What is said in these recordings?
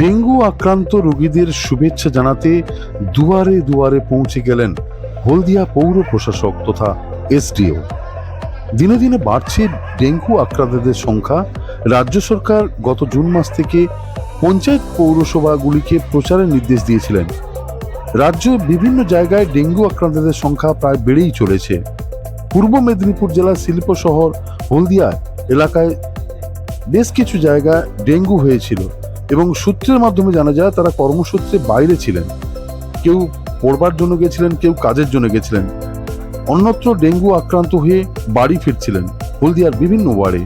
Dengue আক্রান্ত রোগীদের শুভেচ্ছা জানাতে দুয়ারে দুয়ারে পৌঁছে গেলেন হলদিয়া পৌর প্রশাসক তথা এসডিও। দিনে দিনে বাড়ছে ডেঙ্গু আক্রান্তদের সংখ্যা। রাজ্য সরকার গত জুন মাস থেকে পঞ্চায়েত পৌরসভাগুলিকে প্রচারের নির্দেশ দিয়েছিলেন। রাজ্য বিভিন্ন জায়গায় ডেঙ্গু আক্রান্তদের সংখ্যা প্রায় বেড়েই চলেছে। পূর্ব মেদিনীপুর জেলার শিল্প শহর হলদিয়া এলাকায় বেশ কিছু জায়গায় ডেঙ্গু হয়েছিল এবং সূত্রের মাধ্যমে জানা যায় তারা কর্মসূত্রে বাইরে ছিলেন। কেউ পড়বার জন্য গেছিলেন, কেউ কাজের জন্য গেছিলেন। অন্যত্র ডেঙ্গু আক্রান্ত হয়ে বাড়ি ফিরছিলেন হলদিয়ার বিভিন্ন ওয়ার্ডে।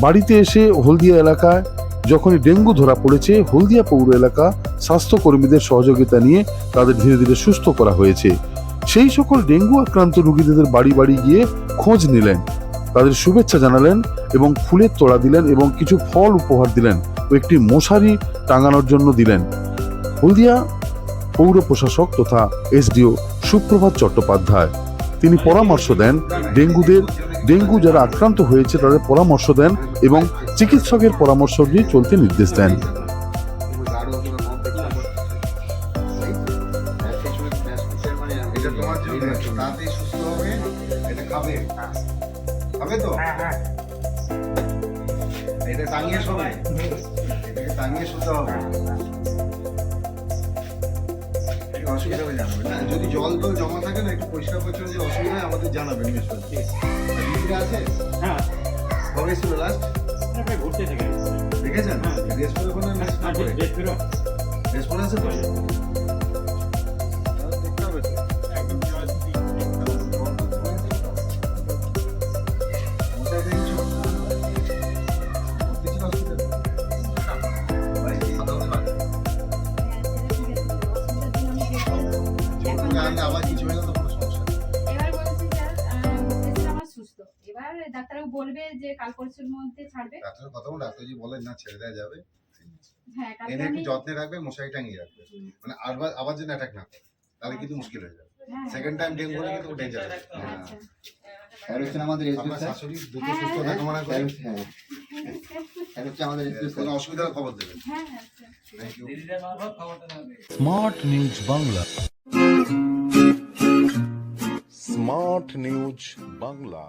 বাড়িতে এসে হলদিয়া এলাকায় যখনই ডেঙ্গু ধরা পড়েছে, হলদিয়া পৌর এলাকা স্বাস্থ্যকর্মীদের সহযোগিতা নিয়ে তাদের ধীরে ধীরে সুস্থ করা হয়েছে। সেই সকল ডেঙ্গু আক্রান্ত রোগীদের বাড়ি বাড়ি গিয়ে খোঁজ নিলেন। তাদের শুভেচ্ছা জানালেন এবং ফুলের তোড়া দিলেন এবং কিছু ফল উপহার দিলেন ও একটি মশারি টাঙানোর জন্য দিলেন। হলদিয়া পৌর প্রশাসক তথা এসডিও সুপ্রভাত চট্টোপাধ্যায়। তিনি পরামর্শ দেন ডেঙ্গুদের ডেঙ্গু যারা আক্রান্ত হয়েছে তাদের পরামর্শ দেন এবং চিকিৎসকের পরামর্শ দিয়ে চলতে নির্দেশ দেন। সুস্থ হবে এটা খাবে। খাবে তো? এটা টাঙিয়ে শোবে? এটাকে টাঙিয়ে শুতে হবে। অসুবিধা হয়ে জানাবে না? যদি জল তো জমা থাকে না একটু পরিষ্কার পরিচ্ছন্ন যে অসুবিধা হয় আমাদের জানাবেন নিশ্চয় দিদিরা আছে? হ্যাঁ। কবে ছিল লাস্ট ঘুরতে থেকে দেখেছেন? করে? কোনো করে আছে তো? তুমি আবার কিছু হয়ে গেলে কোনো সমস্যা এবার বলেছে যে পেশেন্ট আমার সুস্থ। এবার ডাক্তারবাবু বলবে যে কাল পরশুর মধ্যে ছাড়বে। ডাক্তারের কথা বলে ডাক্তার যদি বলেন না ছেড়ে দেওয়া যাবে। হ্যাঁ এনে একটু যত্নে রাখবে মশারি টাঙিয়ে রাখবে। মানে আবার আবার যেন অ্যাটাক না করে তাহলে কিন্তু মুশকিল হয়ে যাবে। হ্যাঁ সেকেন্ড টাইম ডেঙ্গু হলে কিন্তু ডেঞ্জার আচ্ছা। স্যার হচ্ছেন আমাদের এসডিও আপনার স্যার। শাশুড়ি দ্রুত হ্যাঁ, সুস্থ হ্যাঁ। কামনা স্যার হচ্ছে- হ্যাঁ। স্যার হচ্ছে আমাদের স্যার। অসুবিধার খবর দেবেন? হ্যাঁ হ্যাঁ আচ্ছা smart news Bangla news Bangla